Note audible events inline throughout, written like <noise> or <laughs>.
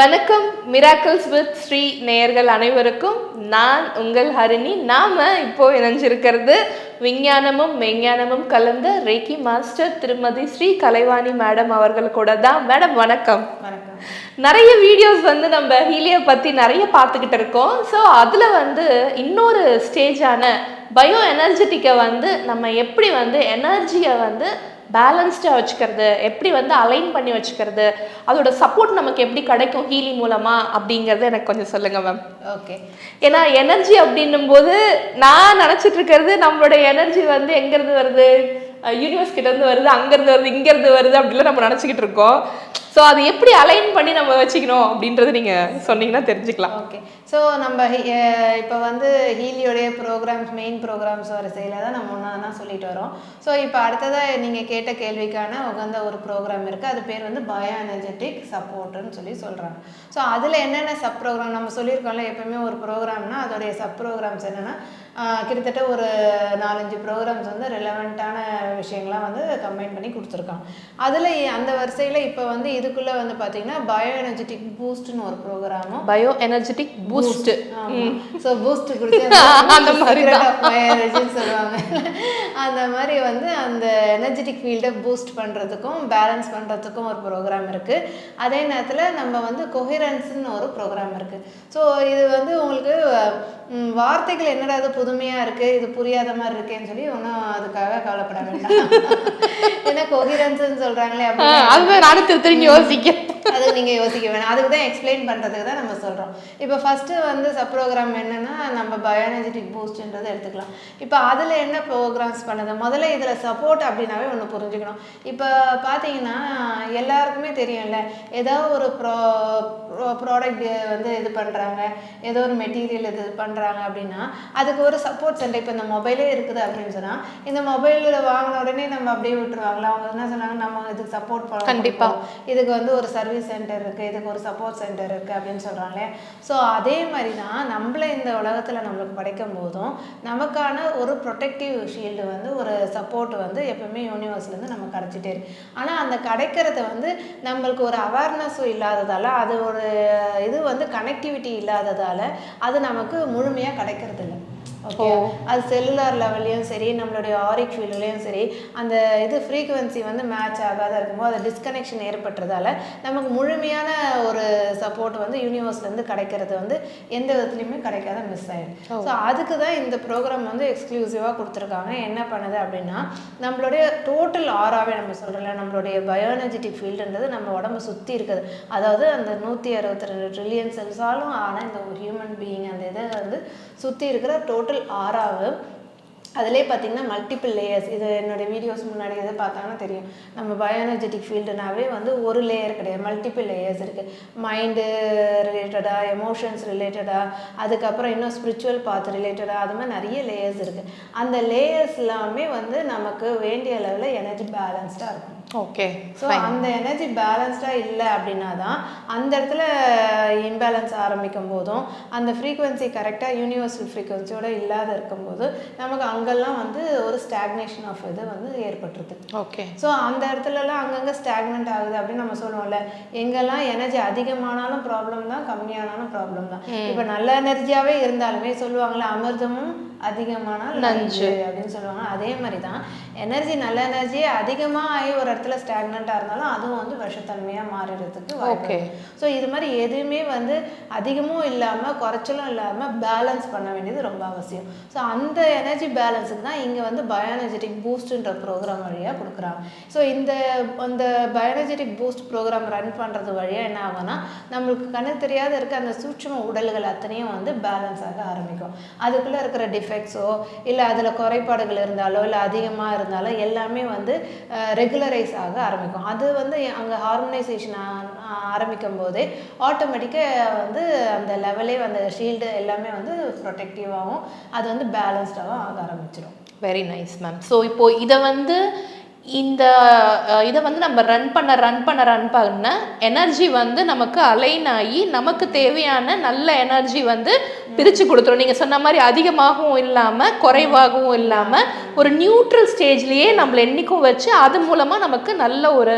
வணக்கம் miracles with Sri நேயர்கள் அனைவருக்கும். நான் உங்கள் ஹரிணி. நாம இப்போ இணைஞ்சிருக்கிறது விஞ்ஞானமும் மெஞ்ஞானமும் கலந்த ரேக்கி மாஸ்டர் திருமதி ஸ்ரீ கலைவாணி மேடம் அவர்கள் கூட தான். மேடம் வணக்கம். வணக்கம். நிறைய வீடியோஸ் வந்து நம்ம ஹீலியை பற்றி நிறைய பார்த்துக்கிட்டு இருக்கோம். ஸோ அதில் வந்து இன்னொரு ஸ்டேஜான பயோ எனர்ஜெட்டிக்கை வந்து நம்ம எப்படி வந்து எனர்ஜியை வந்து பேலன்ஸ்டாக வச்சுக்கிறது எப்படி வந்து அலைன் பண்ணி வச்சுக்கிறது அதோட சப்போர்ட் நமக்கு எப்படி கிடைக்கும் ஹீலி மூலமாக அப்படிங்கிறது எனக்கு கொஞ்சம் சொல்லுங்கள் மேம் ஓகே ஏன்னா எனர்ஜி அப்படின்னும் போது நான் நினச்சிட்டு இருக்கிறது நம்மளோட எனர்ஜி வந்து எங்கேருந்து வருது? யூனிவர்ஸ் கிட்ட இருந்து வருது அங்கேருந்து வருது இங்கேருந்து வருது அப்படிலாம் நம்ம நினச்சிக்கிட்டு இருக்கோம். ஸோ அது எப்படி அலைன் பண்ணி நம்ம வச்சுக்கணும் அப்படின்றது நீங்கள் சொன்னீங்கன்னா தெரிஞ்சுக்கலாம். ஓகே ஸோ நம்ம இப்போ வந்து ஹீலியோடைய ப்ரோக்ராம்ஸ் மெயின் ப்ரோக்ராம்ஸ் வரிசையில் தான் நம்ம ஒன்றா தான் சொல்லிட்டு வரோம். ஸோ இப்போ அடுத்ததாக நீங்கள் கேட்ட கேள்விக்கான உகந்த ஒரு ப்ரோக்ராம் இருக்குது அது பேர் வந்து பயோ எனர்ஜெட்டிக் சப்போர்ட்டுன்னு சொல்லி சொல்கிறாங்க ஸோ அதில் என்னென்ன சப் ப்ரோக்ராம் நம்ம சொல்லியிருக்கோம்ல எப்போயுமே ஒரு ப்ரோக்ராம்னா அதோடைய சப் ப்ரோக்ராம்ஸ் என்னென்னா கிட்டத்தட்ட ஒரு நாலஞ்சு ப்ரோக்ராம்ஸ் வந்து ரெலவெண்ட்டான விஷயங்கள்லாம் வந்து கம்பைன் பண்ணி கொடுத்துருக்காங்க. அதில் அந்த வரிசையில் இப்போ வந்து இதுக்குள்ளே வந்து பார்த்தீங்கன்னா பயோ எனர்ஜெட்டிக் பூஸ்ட்னு ஒரு ப்ரோக்ராமும் bio energetic boost so boost குடிச்சு அந்த <laughs> மாதிரி சொல்லுவாங்க. அந்த மாதிரி வந்து அந்த எனர்ஜெட்டிக் ஃபீல்டை பூஸ்ட் பண்ணுறதுக்கும் பேலன்ஸ் பண்ணுறதுக்கும் ஒரு ப்ரோக்ராம் இருக்குது அதே நேரத்தில் நம்ம வந்து கொஹிரன்ஸ்னு ஒரு ப்ரோக்ராம் இருக்குது ஸோ இது வந்து உங்களுக்கு வார்த்தைகள் என்னடா இது புதுமையாக இருக்குது இது புரியாத மாதிரி இருக்கேன்னு சொல்லி ஒன்றும் அதுக்காக கவலைப்பட வேண்டாம். <laughs> ஏன்னா கொஹிரன்ஸ்னு சொல்கிறாங்களே அப்படி அதுதான் நானும் திரு திரும்பி யோசிக்க அது நீங்கள் யோசிக்க வேணாம். அதுக்கு தான் எக்ஸ்பிளைன் பண்ணுறதுக்கு தான் நம்ம சொல்கிறோம் இப்போ ஃபஸ்ட்டு வந்து சப் ப்ரோக்ராம் என்னென்னா நம்ம பயோனர்ஜெட்டிக் பூஸ்ட்ன்றதை எடுத்துக்கலாம். இப்போ அதில் என்ன ப்ரோக்ராம்ஸ் பண்ணுது? முதல்ல இதில் சப்போர்ட் அப்படின்னாவே ஒன்று புரிஞ்சுக்கணும். இப்போ பார்த்தீங்கன்னா எல்லாருக்குமே தெரியும்ல ஏதோ ஒரு ப்ரோ ப்ராடக்ட் வந்து இது பண்ணுறாங்க ஏதோ ஒரு மெட்டீரியல் இது பண்ணுறாங்க அப்படின்னா அதுக்கு ஒரு சப்போர்ட் சென்டர் இப்போ இந்த மொபைலே இருக்குது அப்படின்னு சொன்னால் இந்த மொபைலில் வாங்கின உடனே நம்ம அப்படியே விட்டுருவாங்களா? அவங்க என்ன சொன்னாங்க நம்ம இதுக்கு சப்போர்ட் பண்ண கண்டிப்பா. இதுக்கு வந்து ஒரு சர்வீஸ் சென்டர் இருக்குது இதுக்கு ஒரு சப்போர்ட் சென்டர் இருக்குது அப்படின்னு சொல்கிறாங்களே ஸோ அதே மாதிரி தான் நம்மளை இந்த உலகத்தில் நம்மளுக்கு படைக்கும் போதும் நமக்கான ஒரு ப்ரொடெக்டிவ் ஷீல்டு வந்து ஒரு சப்போர்ட் வந்து எப்பவுமே யூனிவர்ஸ்லேருந்து நம்ம கிடச்சிட்டே இருக்கு. ஆனால் அந்த கிடைக்கிறத வந்து நம்மளுக்கு ஒரு அவேர்னஸும் இல்லாததால் அது ஒரு இது வந்து கனெக்டிவிட்டி இல்லாததால் அது நமக்கு முழுமையாக கிடைக்கிறது இல்லை ஓகே அது செல்லுலார் லெவல்லையும் சரி நம்மளுடைய ஆரிக் ஃபீல்ட்லேயும் சரி அந்த இது ஃப்ரீக்குவென்சி வந்து மேட்ச் ஆகாத இருக்கும்போது அது டிஸ்கனெக்ஷன் ஏற்பட்டுறதால நமக்கு முழுமையான ஒரு சப்போர்ட் வந்து யூனிவர்ஸ்லேருந்து கிடைக்கிறது வந்து எந்த விதத்துலையுமே கிடைக்காத மிஸ் ஆயிடும். ஸோ அதுக்கு தான் இந்த ப்ரோக்ராம் வந்து எக்ஸ்க்ளூசிவாக கொடுத்துருக்காங்க. என்ன பண்ணுது அப்படின்னா நம்மளுடைய டோட்டல் ஆறாவே நம்ம சொல்கிறோம்ல நம்மளுடைய பயோனர்ஜெட்டிக் ஃபீல்டுன்றது நம்ம உடம்பு சுற்றி இருக்குது. அதாவது அந்த நூற்றி அறுபத்தி ரெண்டு ட்ரில்லியன் செல்ஸாலும் ஆனால் இந்த ஒரு ஹியூமன் பீயிங் அந்த இதை வந்து சுற்றி இருக்கிற டோட்டல் ஆறாவது. அதிலே பார்த்தீங்கன்னா மல்டிபிள் லேயர்ஸ் இது என்னோட வீடியோஸ் முன்னாடி எதை பார்த்தாங்கன்னா தெரியும். நம்ம பயோனர்ஜெட்டிக் ஃபீல்டுனாவே வந்து ஒரு லேயர் கிடையாது. மல்டிபிள் லேயர்ஸ் இருக்குது மைண்டு ரிலேட்டடாக எமோஷன்ஸ் ரிலேட்டடாக அதுக்கப்புறம் இன்னும் ஸ்பிரிச்சுவல் பாத் ரிலேட்டடாக அது மாதிரி நிறைய லேயர்ஸ் இருக்குது அந்த லேயர்ஸ் எல்லாமே வந்து நமக்கு வேண்டிய லெவலில் எனர்ஜி பேலன்ஸ்டாக இருக்கும். ஓகே ஸோ அந்த எனர்ஜி பேலன்ஸ்டாக இல்லை அப்படின்னா தான் அந்த இடத்துல இம்பேலன்ஸ் ஆரம்பிக்கும் போதும் அந்த ஃப்ரீக்குவென்சி கரெக்டாக யூனிவர்சல் ஃப்ரீக்குவென்சியோட இல்லாத இருக்கும்போது நமக்கு அங்கெல்லாம் வந்து ஒரு ஸ்டாக்னேஷன் ஆஃப் இது வந்து ஏற்பட்டுருது. ஓகே ஸோ அந்த இடத்துலலாம் அங்கங்கே ஸ்டாக்னண்ட் ஆகுது அப்படின்னு நம்ம சொல்லுவோம்ல. எங்கெல்லாம் எனர்ஜி அதிகமானாலும் ப்ராப்ளம் தான் கம்மியானாலும் ப்ராப்ளம் தான். இப்போ நல்ல எனர்ஜியாகவே இருந்தாலுமே சொல்லுவாங்கள்ல அமிர்தமும் அதிகமானால் நஞ்சு. அப்படின்னு சொல்லுவாங்க. அதே மாதிரி தான் எனர்ஜி நல்ல எனர்ஜி அதிகமாக ஆகி ஒரு இடத்துல ஸ்டாக்னண்ட்டாக இருந்தாலும் அதுவும் வந்து விஷத்தன்மையாக மாறிடுறதுக்கு வாய்ப்பு ஸோ இது மாதிரி எதுவுமே வந்து அதிகமும் இல்லாமல் குறைச்சலும் இல்லாமல் பேலன்ஸ் பண்ண வேண்டியது ரொம்ப அவசியம். ஸோ அந்த எனர்ஜி பேலன்ஸுக்கு தான் இங்கே வந்து பயோனர்ஜெட்டிக் பூஸ்ட்ன்ற ப்ரோக்ராம் வழியாக கொடுக்குறாங்க. ஸோ இந்த அந்த பயோனர்ஜெட்டிக் பூஸ்ட் ப்ரோக்ராம் ரன் பண்ணுறது வழியாக என்ன ஆகும்னா நம்மளுக்கு கண்ணு தெரியாத இருக்க அந்த சூட்சும உடல்கள் அத்தனையும் வந்து பேலன்ஸ் ஆக ஆரம்பிக்கும். அதுக்குள்ளே இருக்கிற டிஃபெக்ட்ஸோ இல்லை அதில் குறைபாடுகள் இருந்தாலோ இல்லை அதிகமாக இருந்தாலோ எல்லாமே வந்து ரெகுலரைஸ் ஆக ஆரம்பிக்கும். அது வந்து அங்கே ஹார்மனைசேஷன் ஆரம்பிக்கும் போதே ஆட்டோமேட்டிக்காக வந்து அந்த லெவலே அந்த ஷீல்டு எல்லாமே வந்து ப்ரொடெக்டிவாகவும் அது வந்து பேலன்ஸ்டாகவும் ஆக ஆரம்பிச்சிடும் வெரி நைஸ் மேம் ஸோ இப்போ இதை வந்து இந்த இதை வந்து நம்ம ரன் பண்ண ரன் பண்ண ரன் பண்ண எனர்ஜி வந்து நமக்கு அலைன் ஆகி நமக்கு தேவையான நல்ல எனர்ஜி வந்து பிரித்து கொடுத்துரும். நீங்கள் சொன்ன மாதிரி அதிகமாகவும் இல்லாமல் குறைவாகவும் இல்லாமல் ஒரு நியூட்ரல் ஸ்டேஜ்லேயே நம்மளை என்னைக்கும் வச்சு அது மூலமாக நமக்கு நல்ல ஒரு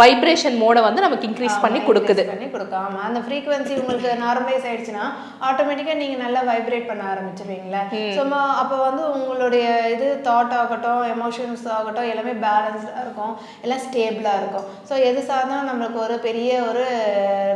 வைப்ரேஷன் மோடை வந்து நமக்கு இன்க்ரீஸ் பண்ணி கொடுக்குது. பண்ணி கொடுக்கும். அந்த ஃப்ரீக்வன்சி உங்களுக்கு நார்மலைஸ் ஆயிடுச்சுன்னா ஆட்டோமேட்டிக்காக நீங்க நல்லா வைப்ரேட் பண்ண ஆரம்பிச்சிருவீங்களா சும்மா அப்போ வந்து உங்களுடைய இது தாட் ஆகட்டும் எமோஷன்ஸ் ஆகட்டும் எல்லாமே பேலன்ஸ்டாக இருக்கும். எல்லாம் ஸ்டேபிளாக இருக்கும். ஸோ எது சார்ந்தாலும் நம்மளுக்கு ஒரு பெரிய ஒரு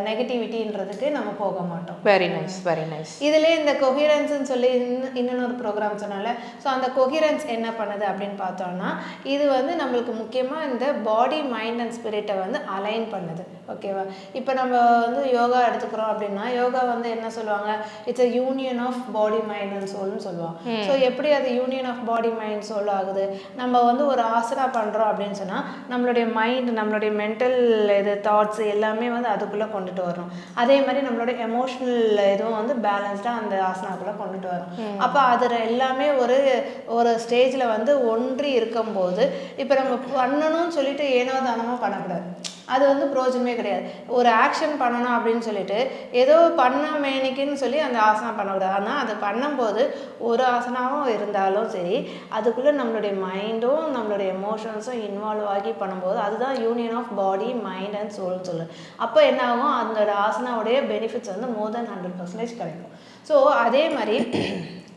நெகட்டிவிட்டின்றதுக்கு நம்ம போக மாட்டோம். வெரி நைஸ் வெரி நைஸ் இதுலேயே இந்த கொஹிரன்ஸ்னு சொல்லி இன்னும் இன்னொரு ப்ரோக்ராம் சொன்னால ஸோ அந்த கொஹிரன்ஸ் என்ன பண்ணுது அப்படின்னு பார்த்தோம்னா இது வந்து நம்மளுக்கு முக்கியமாக இந்த பாடி மைண்ட் அண்ட் ஸ்பிரிட்டை வந்து அலைன் பண்ணுது. ஓகேவா இப்போ நம்ம வந்து யோகா எடுத்துக்கிறோம் அப்படின்னா யோகா வந்து என்ன சொல்லுவாங்க? It's a union of body mind and சோல்னு சொல்லுவாங்க. ஸோ எப்படி அது union of body mind soul ஆகுது? நம்ம வந்து ஒரு ஆசனா பண்ணுறோம் அப்படின்னு சொன்னால் நம்மளுடைய மைண்ட் நம்மளுடைய மென்டல் இது தாட்ஸ் எல்லாமே வந்து அதுக்குள்ளே கொண்டுட்டு வரணும் அதே மாதிரி நம்மளோட எமோஷ்னல் இதுவும் வந்து பேலன்ஸ்டாக அந்த ஆசனாக்குள்ளே கொண்டுட்டு வரும். அப்போ அதில் எல்லாமே ஒரு ஒரு ஸ்டேஜில் வந்து ஒன்றி இருக்கும்போது இப்போ நம்ம பண்ணணும்னு சொல்லிட்டு ஏனோ தானமாக பண்ணக்கூடாது. அது வந்து பிரோஜனமே கிடையாது. ஒரு ஆக்ஷன் பண்ணணும் அப்படின்னு சொல்லிட்டு ஏதோ பண்ண மேனிக்குன்னு சொல்லி அந்த ஆசனம் பண்ணக்கூடாது. ஆனால் அது பண்ணும்போது ஒரு ஆசனாவும் இருந்தாலும் சரி அதுக்குள்ளே நம்மளுடைய மைண்டும் நம்மளுடைய எமோஷன்ஸும் இன்வால்வ் ஆகி பண்ணும்போது அதுதான் union of body mind and சோல்னு சொல்லு அப்போ என்ன ஆகும் அந்த ஆசனாவுடைய பெனிஃபிட்ஸ் வந்து மோர் தென் ஹண்ட்ரட் பர்சன்டேஜ் கிடைக்கும். ஸோ அதே மாதிரி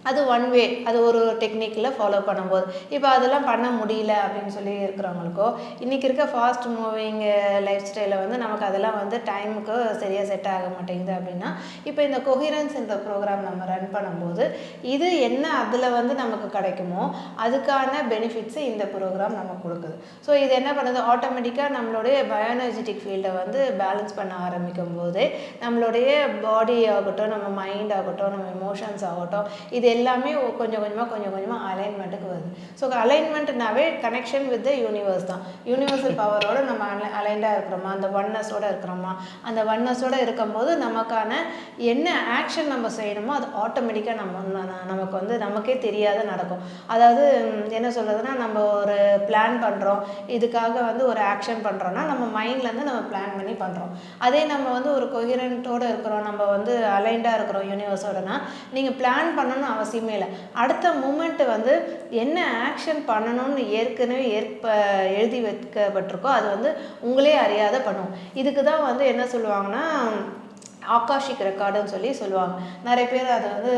அது ஒன் வே அது ஒரு டெக்னிக்கில் ஃபாலோ பண்ணும்போது. இப்போ அதெல்லாம் பண்ண முடியல அப்படின்னு சொல்லி இருக்கிறவங்களுக்கோ இன்றைக்கி இருக்க ஃபாஸ்ட் மூவிங் லைஃப் ஸ்டைலில் வந்து நமக்கு அதெல்லாம் வந்து டைமுக்கு சரியாக செட் ஆக மாட்டேங்குது அப்படின்னா இப்போ இந்த கொஹிரன்ஸ் இந்த ப்ரோக்ராம் நம்ம ரன் பண்ணும்போது இது என்ன அதில் வந்து நமக்கு கிடைக்குமோ அதுக்கான பெனிஃபிட்ஸை இந்த ப்ரோக்ராம் நமக்கு கொடுக்குது. ஸோ இது என்ன பண்ணுது? ஆட்டோமேட்டிக்காக நம்மளுடைய பயோனர்ஜெட்டிக் ஃபீல்டை வந்து பேலன்ஸ் பண்ண ஆரம்பிக்கும் போது நம்மளுடைய பாடி ஆகட்டும் நம்ம மைண்ட் ஆகட்டும் நம்ம எமோஷன்ஸ் ஆகட்டும் இது எல்லாமே கொஞ்சம் கொஞ்சமாக கொஞ்சம் கொஞ்சமாக அலைன்மெண்ட்டுக்கு வருது. ஸோ அலைன்மெண்ட்னாவே கனெக்ஷன் வித் த யூனிவர்ஸ் தான். யூனிவர்சல் பவரோட நம்ம அலை அலைண்டாக இருக்கிறோமா? அந்த ஒன்னஸோடு இருக்கிறோமா? அந்த ஒன்னஸோடு இருக்கும்போது நமக்கான என்ன ஆக்ஷன் நம்ம செய்யணுமோ அது ஆட்டோமேட்டிக்காக நம்ம நமக்கு வந்து நமக்கே தெரியாத நடக்கும். அதாவது என்ன சொல்கிறதுனா நம்ம ஒரு பிளான் பண்ணுறோம் இதுக்காக வந்து ஒரு ஆக்ஷன் பண்ணுறோன்னா நம்ம மைண்ட்லேருந்து நம்ம பிளான் பண்ணி பண்ணுறோம் அதே நம்ம வந்து ஒரு கொஹிரண்ட்டோடு இருக்கிறோம். நம்ம வந்து அலைண்டாக இருக்கிறோம் யூனிவர்ஸோடனா நீங்கள் பிளான் பண்ணணும் அவசியமே இல்லை. அடுத்த மூமெண்ட்டு வந்து என்ன ஆக்ஷன் பண்ணணும்னு ஏற்கனவே ஏற்ப எழுதி வைக்கப்பட்டிருக்கோ அது வந்து உங்களே அறியாத பண்ணும் இதுக்கு தான் வந்து என்ன சொல்லுவாங்கன்னா ஆகாஷிக் ரெக்கார்டுன்னு சொல்லி சொல்லுவாங்க. நிறைய பேர் அது வந்து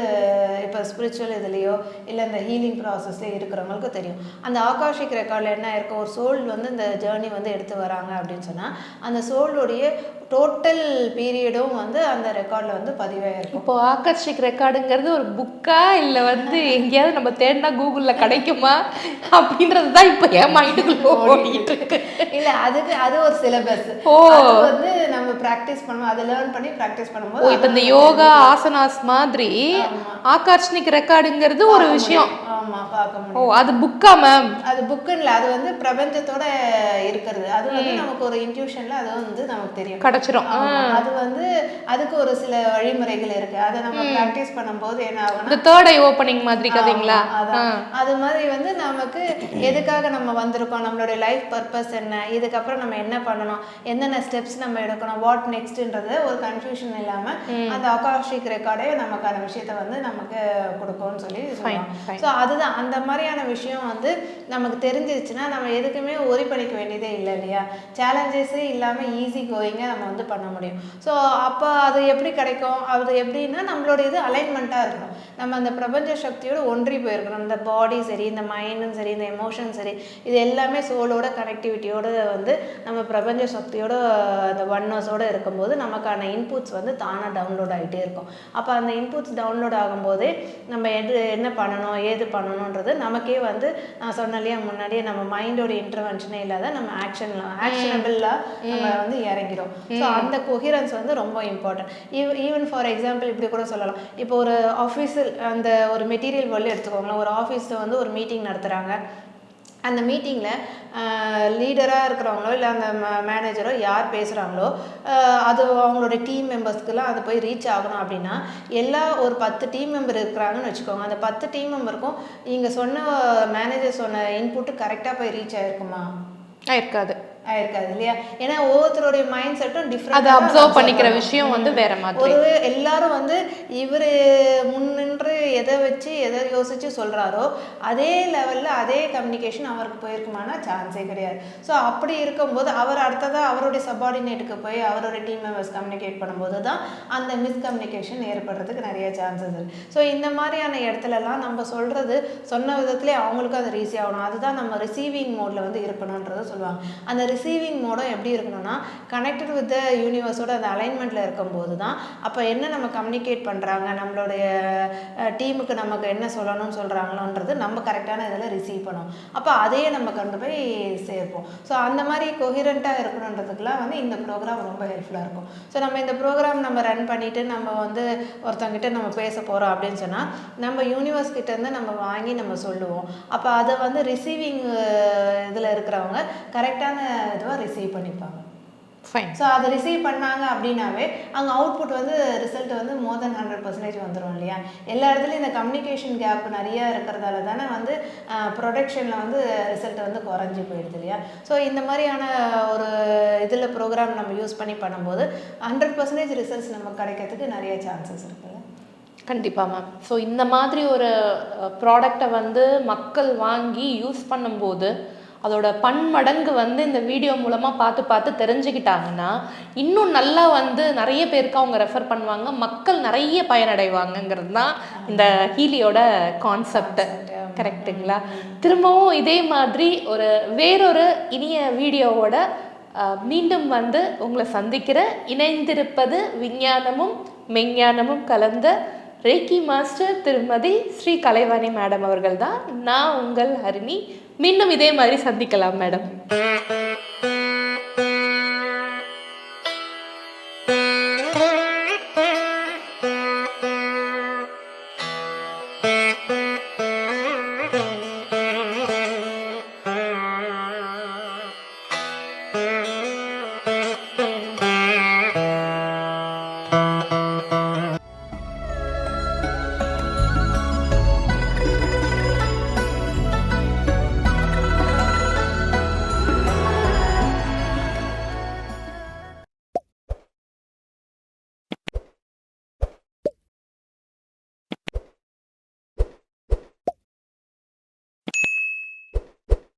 இப்போ ஸ்பிரிச்சுவல் இதுலேயோ இல்லை இந்த ஹீலிங் ப்ராசஸ்லேயே இருக்கிறவங்களுக்கு தெரியும். அந்த ஆகாஷிக் ரெக்கார்டில் என்ன இருக்கும்? ஒரு சோல் வந்து இந்த ஜேர்னி வந்து எடுத்து வராங்க அப்படின்னு சொன்னால் அந்த சோலுடைய டோட்டல் பீரியடும் வந்து அந்த ரெக்கார்டில் வந்து பதிவாயிருக்கும் இப்போ ஆகர்ஷிக் ரெக்கார்டுங்கிறது ஒரு புக்கா இல்ல வந்து எங்கேயாவது நம்ம தேடினா கூகுள்ல கிடைக்குமா? அப்படின்றது தான் இப்போ என் மைண்டுக்குள்ள ஓடிட்டு இருக்கு. இல்ல அதுக்கு அது ஒரு சிலபஸ் ஓ. வந்து நம்ம பிராக்டிஸ் பண்ணுவோம். அதை லேர்ன் பண்ணி பிராக்டிஸ் பண்ணும்போது இப்போ இந்த யோகா ஆசனாஸ் மாதிரி ஆகர்ஷிக் ரெக்கார்டுங்கிறது ஒரு விஷயம். ஆமா பார்க்க முடியும். ஓ அது புக்கா மேம் அது புக்குன்னு அது வந்து பிரபஞ்சத்தோட இருக்கிறது. அது வந்து நமக்கு ஒரு இன்ட்யூஷன்ல அது வந்து நமக்கு தெரியும். கிடைச்சிரும். அது வந்து அதுக்கு ஒரு சில வழிமுறைகள் இருக்கு. அதை நம்ம பிராக்டிஸ் பண்ணும்போது என்ன ஆகும்னா இந்த தேர்ட் ஐ ஓப்பனிங் மாதிரி கதைங்களா. அது மாதிரி வந்து நமக்கு எதுக்காக நம்ம வந்திருக்கோம்? நம்மளுடைய லைஃப் பர்பஸ் என்ன? இதுக்கப்புறம் நம்ம என்ன பண்ணணும்? என்னென்ன ஸ்டெப்ஸ் நம்ம எடுக்கணும்? வாட் நெக்ஸ்ட்ன்றது ஒரு கன்ஃபியூஷன் இல்லாம அந்த அகாஷிக் ரெக்கார்டே நமக்கான விஷயத்த வந்து நமக்கு கொடுக்கும்னு சொல்லி. சொல்லுவாங்க. ஸோ அதுதான். அந்த மாதிரியான விஷயம் வந்து நமக்கு தெரிஞ்சிருச்சுன்னா நம்ம எதுக்குமே ஒரி பண்ணிக்க வேண்டியதே இல்லை இல்லையா? சேலஞ்சஸே இல்லாமல் ஈஸி கோயிங்காக நம்ம வந்து பண்ண முடியும். ஸோ அப்போ அது எப்படி கிடைக்கும்? அது எப்படின்னா நம்மளோட இது அலைன்மெண்ட்டாக இருக்கணும். நம்ம அந்த பிரபஞ்ச சக்தியோட ஒன்றி போயிருக்கணும். இந்த பாடி சரி இந்த மைண்டும் சரி இந்த எமோஷன் சரி இது எல்லாமே சோலோட கனெக்டிவிட்டியோட வந்து நம்ம பிரபஞ்ச சக்தியோட அந்த ஒன்னஸோட இருக்கும்போது நமக்கான இன்புட்ஸ் வந்து தானாக டவுன்லோட் ஆகிட்டே இருக்கும். அப்போ அந்த இன்புட்ஸ் டவுன்லோட் ஆகும்போதே நம்ம எது என்ன பண்ணணும் ஏது பண்ணணுன்றது நமக்கே வந்து நான் சொன்ன இல்லையா முன்னாடியே நம்ம மைண்டோட இன்டர்வென்ஷனே இல்லாத நம்ம ஆக்ஷன் ஆக்ஷனபிளாக நம்ம வந்து இறங்கிடும் ஸோ அந்த கொஹிரன்ஸ் வந்து ரொம்ப இம்பார்ட்டன்ட் ஈவன் ஃபார் எக்ஸாம்பிள் இப்படி கூட சொல்லலாம். இப்போ ஒரு ஆஃபீஸில் அந்த ஒரு மெட்டீரியல் வேர்ல்டு எடுத்துக்கோங்களேன். ஒரு ஆஃபீஸில் வந்து ஒரு மீட்டிங் நடத்துகிறாங்க அந்த மீட்டிங்கில் லீடராக இருக்கிறவங்களோ இல்லை அந்த மேனேஜரோ யார் பேசுகிறாங்களோ அது அவங்களோட டீம் மெம்பர்ஸ்க்கெல்லாம் அது போய் ரீச் ஆகணும் அப்படின்னா எல்லா ஒரு பத்து டீம் மெம்பர் இருக்கிறாங்கன்னு வச்சுக்கோங்க. அந்த பத்து டீம் மெம்பருக்கும் நீங்கள் சொன்ன மேனேஜர் சொன்ன இன்புட்டு கரெக்டாக போய் ரீச் ஆகிருக்குமா இருக்காது ஆயிருக்காது இல்லையா? ஏன்னா ஒவ்வொருத்தருடைய மைண்ட் செட்டும் அதை டிஃப்ரெண்ட் அப்சர்வ் பண்ணிக்கிற விஷயம் வந்து வேற மாதிரி. ஒரு எல்லாரும் வந்து இவர் முன்னின்று எதை வச்சு எதை யோசிச்சு சொல்றாரோ அதே லெவல்ல அதே கம்யூனிகேஷன் அவருக்கு போயிருக்குமானா சான்ஸே கிடையாது. ஸோ அப்படி இருக்கும்போது அவர் அடுத்ததா அவருடைய சப்பார்டினேட்டுக்கு போய் அவருடைய டீம் மெம்பர்ஸ் கம்யூனிகேட் பண்ணும்போது தான் அந்த மிஸ்கம்யூனிகேஷன் ஏற்படுறதுக்கு நிறைய சான்சஸ் இருக்கு. ஸோ இந்த மாதிரியான இடத்துலலாம் நம்ம சொல்றது சொன்ன விதத்திலே அவங்களுக்கும் அது ரீசி ஆகணும். அதுதான் நம்ம ரிசீவிங் மோட்ல வந்து இருக்கணுன்றதை சொல்லுவாங்க. அந்த ரிசீவிங் மோடும் எப்படி இருக்கணும்னா கனெக்டட் வித் த யூனிவர்ஸோட அந்த அலைன்மெண்ட்டில் இருக்கும்போது தான் அப்போ என்ன நம்ம கம்யூனிகேட் பண்ணுறாங்க நம்மளுடைய டீமுக்கு நமக்கு என்ன சொல்லணும்னு சொல்கிறாங்களோன்றது நம்ம கரெக்டான இதில் ரிசீவ் பண்ணும். அப்போ அதையே நம்ம கொண்டு போய் சேர்ப்போம். ஸோ அந்த மாதிரி கொஹிரண்ட்டாக இருக்கணுன்றதுக்குலாம் வந்து இந்த ப்ரோக்ராம் ரொம்ப ஹெல்ப்ஃபுல்லாக இருக்கும். ஸோ நம்ம இந்த ப்ரோக்ராம் நம்ம ரன் பண்ணிவிட்டு நம்ம வந்து ஒருத்தங்கிட்ட நம்ம பேச போகிறோம் அப்படின்னு சொன்னால் நம்ம யூனிவர்ஸ் கிட்டேருந்து நம்ம வாங்கி நம்ம சொல்லுவோம். அப்போ அதை வந்து ரிசீவிங் இதில் இருக்கிறவங்க கரெக்டான இதுவாக ரிசீவ் பண்ணிப்பாங்க. ஃபைன் ஸோ அதை ரிசீவ் பண்ணாங்க அப்படின்னாவே அங்கே அவுட்புட் வந்து ரிசல்ட் வந்து மோர் தென் ஹண்ட்ரட் பர்சன்டேஜ் வந்துடும் இல்லையா? எல்லா இடத்துலையும் இந்த கம்யூனிகேஷன் கேப் நிறைய இருக்கிறதால தானே வந்து ப்ரொடக்ஷனில் வந்து ரிசல்ட் வந்து குறைஞ்சி போயிடுது இல்லையா? ஸோ இந்த மாதிரியான ஒரு இதில் ப்ரோக்ராம் நம்ம யூஸ் பண்ணி பண்ணும்போது ஹண்ட்ரட் பர்சன்டேஜ் ரிசல்ட்ஸ் நமக்கு கிடைக்கிறதுக்கு நிறைய சான்சஸ் இருக்குல்ல கண்டிப்பாக மேம் ஸோ இந்த மாதிரி ஒரு ப்ராடக்டை வந்து மக்கள் வாங்கி யூஸ் பண்ணும்போது அதோட பன்மடங்கு வந்து இந்த வீடியோ மூலமாக பார்த்து பார்த்து தெரிஞ்சுக்கிட்டாங்கன்னா இன்னும் நல்லா வந்து நிறைய பேருக்கு அவங்க ரெஃபர் பண்ணுவாங்க. மக்கள் நிறைய பயனடைவாங்கங்கிறது தான் இந்த ஹீலியோட கான்செப்ட் கரெக்ட்டுங்களா திரும்பவும் இதே மாதிரி ஒரு வேறொரு இனிய வீடியோவோட மீண்டும் வந்து உங்களை சந்திக்கிற இணைந்திருப்பது விஞ்ஞானமும் மெஞ்ஞானமும் கலந்த ரேக்கி மாஸ்டர் திருமதி ஸ்ரீ கலைவாணி மேடம் அவர்கள் தான் நான் உங்கள் ஹரிணி. மீண்டும் இதே மாதிரி சந்திக்கலாம் மேடம்.